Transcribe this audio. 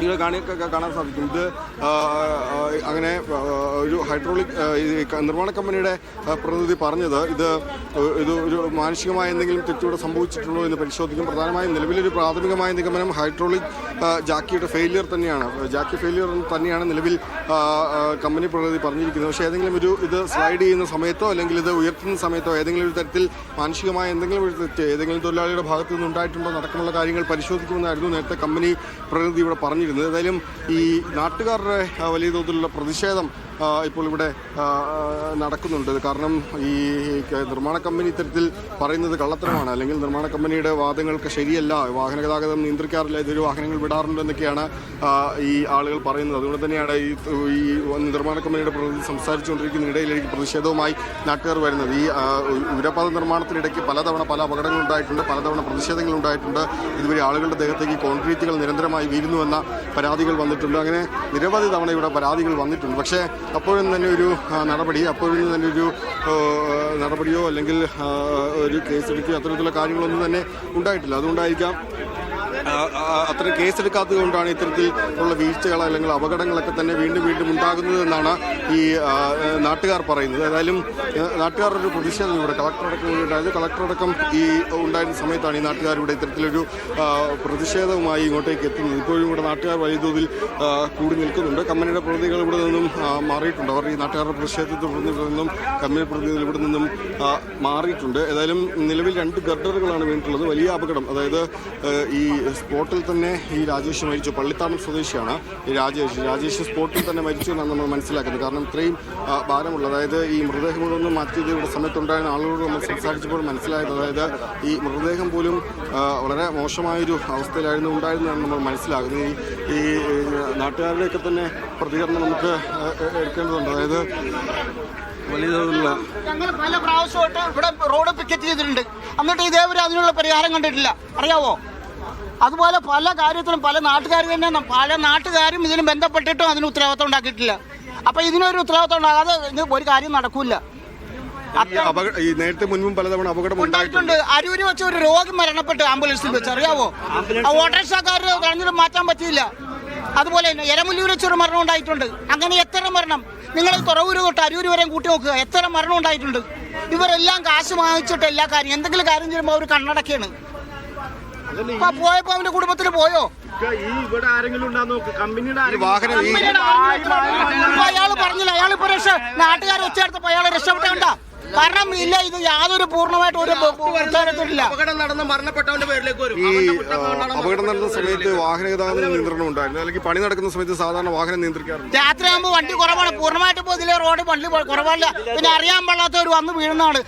നിങ്ങൾ കാണി കാണാൻ സാധിക്കും. ഇത് അങ്ങനെ ഒരു ഹൈഡ്രോളിക് നിർമ്മാണ കമ്പനിയുടെ പ്രതിനിധി പറഞ്ഞത് ഇത് ഇത് ഒരു മാനുഷികമായ എന്തെങ്കിലും തെറ്റുകൂടെ സംഭവിച്ചിട്ടുണ്ടോ എന്ന് പരിശോധിക്കും. പ്രധാനമായും നിലവിലൊരു പ്രാഥമികമായ നിഗമനം ഹൈഡ്രോളിക് ജാക്കിയുടെ ഫെയിലിയർ തന്നെയാണ്. ജാക്കി ഫെയിലിയർ തന്നെയാണ് നിലവിൽ കമ്പനി പ്രതിനിധി പറഞ്ഞിരിക്കുന്നത്. പക്ഷേ ഏതെങ്കിലും ഒരു ഇത് സ്ലൈഡ് ചെയ്യുന്ന സമയത്തോ അല്ലെങ്കിൽ ഇത് ഉയർത്തുന്ന സമയത്തോ ഏതെങ്കിലും ഒരു തരത്തിൽ മാനുഷികമായ എന്തെങ്കിലും ഒരു തെറ്റ് ഏതെങ്കിലും തൊഴിലാളിയുടെ ഭാഗത്തു നിന്ന് ഉണ്ടായിട്ടുണ്ടോ നടക്കമുള്ള കാര്യങ്ങൾ പരിശോധിക്കുമെന്നായിരുന്നു നേരത്തെ കമ്പനി പ്രതിനിധി ഇവിടെ പറഞ്ഞിരുന്നത്. ഏതായാലും ഈ നാട്ടുകാരുടെ വലിയ തോതിലുള്ള പ്രതിഷേധം ഇപ്പോൾ ഇവിടെ നടക്കുന്നുണ്ട്. കാരണം ഈ നിർമ്മാണ കമ്പനി ഇത്തരത്തിൽ പറയുന്നത് കള്ളത്തരമാണ്. അല്ലെങ്കിൽ നിർമ്മാണ കമ്പനിയുടെ വാദങ്ങൾക്ക് ശരിയല്ല. വാഹന ഗതാഗതം നിയന്ത്രിക്കാറില്ല. ഇതൊരു വാഹനങ്ങൾ വിടാറുണ്ട് എന്നൊക്കെയാണ് ഈ ആളുകൾ പറയുന്നത്. അതുകൊണ്ട് തന്നെയാണ് ഈ നിർമ്മാണ കമ്പനിയുടെ പ്രതിനിധി സംസാരിച്ചുകൊണ്ടിരിക്കുന്ന ഇടയിലേക്ക് പ്രതിഷേധവുമായി നാട്ടുകാർ വരുന്നത്. ഈ ഉരപാത നിർമ്മാണത്തിനിടയ്ക്ക് പലതവണ പല അപകടങ്ങൾ ഉണ്ടായിട്ടുണ്ട് പലതവണ പ്രതിഷേധങ്ങൾ ഉണ്ടായിട്ടുണ്ട്. ഇതുവരെ ആളുകളുടെ ദേഹത്തേക്ക് കോൺക്രീറ്റുകൾ നിരന്തരമായി വീഴുന്നുവെന്ന പരാതികൾ വന്നിട്ടുണ്ട്. അങ്ങനെ നിരവധി തവണ ഇവിടെ പരാതികൾ വന്നിട്ടുണ്ട്. പക്ഷേ അപ്പോഴും തന്നെ ഒരു നടപടി അപ്പോഴും തന്നെ ഒരു നടപടിയോ അല്ലെങ്കിൽ ഒരു കേസെടുക്കുകയോ അത്തരത്തിലുള്ള കാര്യങ്ങളൊന്നും തന്നെ ഉണ്ടായിട്ടില്ല. അതുകൊണ്ടായിരിക്കാം അത്ര കേസെടുക്കാത്തത് കൊണ്ടാണ് ഇത്തരത്തിൽ ഉള്ള വീഴ്ചകൾ അല്ലെങ്കിൽ അപകടങ്ങളൊക്കെ തന്നെ വീണ്ടും വീണ്ടും ഉണ്ടാകുന്നത് എന്നാണ് ഈ നാട്ടുകാർ പറയുന്നത്. ഏതായാലും നാട്ടുകാരുടെ ഒരു പ്രതിഷേധം ഇവിടെ കളക്ടറടക്കം ഉണ്ടായത്. കളക്ടറടക്കം ഈ ഉണ്ടായിരുന്ന സമയത്താണ് ഈ നാട്ടുകാർ ഇവിടെ ഇത്തരത്തിലൊരു പ്രതിഷേധവുമായി ഇങ്ങോട്ടേക്ക് എത്തുന്നത്. ഇപ്പോഴും ഇവിടെ നാട്ടുകാർ വലിയ തോതിൽ കൂടി നിൽക്കുന്നുണ്ട്. കമ്പനിയുടെ പ്രതിനിധികൾ ഇവിടെ നിന്നും മാറിയിട്ടുണ്ട്. അവർ ഈ നാട്ടുകാരുടെ പ്രതിഷേധത്തെ തുടർന്ന് ഇവിടെ നിന്നും കമ്പനി പ്രതിനിധികൾ ഇവിടെ നിന്നും മാറിയിട്ടുണ്ട്. ഏതായാലും നിലവിൽ രണ്ട് ഗർഡറുകളാണ് വീണിട്ടുള്ളത്. വലിയ അപകടം. അതായത് ഈ സ്പോട്ടിൽ തന്നെ ഈ രാജേഷ് മരിച്ചു. പള്ളിത്താമം സ്വദേശിയാണ് ഈ രാജേഷ്. രാജേഷ് സ്പോട്ടിൽ തന്നെ മരിച്ചു എന്നാണ് നമ്മൾ മനസ്സിലാക്കുന്നത്. കാരണം ഇത്രയും ഭാരമുള്ള അതായത് ഈ മൃതദേഹം കൂടെ ഒന്ന് മാറ്റിയത് ഇവിടെ സമയത്തുണ്ടായിരുന്ന ആളുകളോട് നമ്മൾ സംസാരിച്ചപ്പോൾ മനസ്സിലായത് അതായത് ഈ മൃതദേഹം പോലും വളരെ മോശമായൊരു അവസ്ഥയിലായിരുന്നു ഉണ്ടായിരുന്നതാണ് നമ്മൾ മനസ്സിലാകുന്നത് ഈ ഈ നാട്ടുകാരുടെയൊക്കെ തന്നെ പ്രതികരണം നമുക്ക് എടുക്കേണ്ടതുണ്ട്. അതായത് ഞങ്ങൾ പല പ്രാവശ്യമായിട്ട് ഇവിടെ റോഡ് പിക്കറ്റ് ചെയ്തിട്ടുണ്ട്. എന്നിട്ട് ഇതേവരെ അതിനുള്ള പരിഹാരം കണ്ടിട്ടില്ല. അറിയാവോ? അതുപോലെ പല കാര്യത്തിലും പല നാട്ടുകാർ തന്നെ പല നാട്ടുകാരും ഇതിന് ബന്ധപ്പെട്ടിട്ടും അതിന് ഉത്തരവാദിത്തം ഉണ്ടാക്കിയിട്ടില്ല. അപ്പൊ ഇതിനൊരു ഉത്തരവാദിത്തം ഉണ്ടാകാതെ ഇത് ഒരു കാര്യം നടക്കൂല. ഈ ഈ നേരത്തെ മുൻപും പലതവണ അപകടം ഉണ്ടായിട്ടുണ്ട്. അരൂര് വെച്ച് ഒരു രോഗി മരണപ്പെട്ടു ആംബുലൻസിൽ വെച്ച്. അറിയാവോ? ഓട്ടോറിക്ഷക്കാർ കളഞ്ഞിട്ട് മാറ്റാൻ പറ്റിയില്ല. അതുപോലെ തന്നെ എരമുല്ലൂർ വെച്ച് ഒരു മരണം ഉണ്ടായിട്ടുണ്ട്. അങ്ങനെ എത്ര മരണം? നിങ്ങൾ തുറവൂര് തൊട്ട് അരൂര് വരെയും കൂട്ടി നോക്കുക. എത്ര മരണം ഉണ്ടായിട്ടുണ്ട്? ഇവരെല്ലാം കാശ് വാങ്ങിച്ചിട്ട് എല്ലാ കാര്യം എന്തെങ്കിലും കാര്യം ചെയ്യുമ്പോൾ അവർ കണ്ണടക്കാണ്. അപ്പൊ പോയപ്പോ അവന്റെ കുടുംബത്തിൽ പോയോ? ഇവിടെ ആരെങ്കിലും വാഹനം ഈ ഇപ്പൊ അയാൾ പറഞ്ഞില്ല. അയാൾ ഇപ്പൊ രക്ഷ നാട്ടുകാർ ഒച്ചയെടുത്തപ്പോ അയാൾ രക്ഷപ്പെട്ടണ്ട കാരണം ഇല്ല ഇത് യാതൊരു പൂർണമായിട്ട് ഒരു ഉത്തരത്തിലില്ല അപകടം നടന്ന മരണപ്പെട്ടവന്റെ പേരിലേക്ക് വരും. ഈ ആ, അപകടം നടന്ന സമയത്ത് വാഹന ഗതാഗത നിയന്ത്രണം ഉണ്ടായിരുന്നു. അല്ലെങ്കിൽ പണി നടക്കുന്ന സമയത്ത് സാധാരണ വാഹനം നിയന്ത്രിക്കാറുണ്ട്. രാത്രിയാകുമ്പോൾ വണ്ടി കുറവാണ്. പൂർണമായിട്ട് ഇപ്പോൾ ഇതിലെ റോഡ് വണ്ടി കുറവല്ല. പിന്നെ അറിയാൻ പാടാത്തവർ വന്ന് വീഴുന്നതാണ്.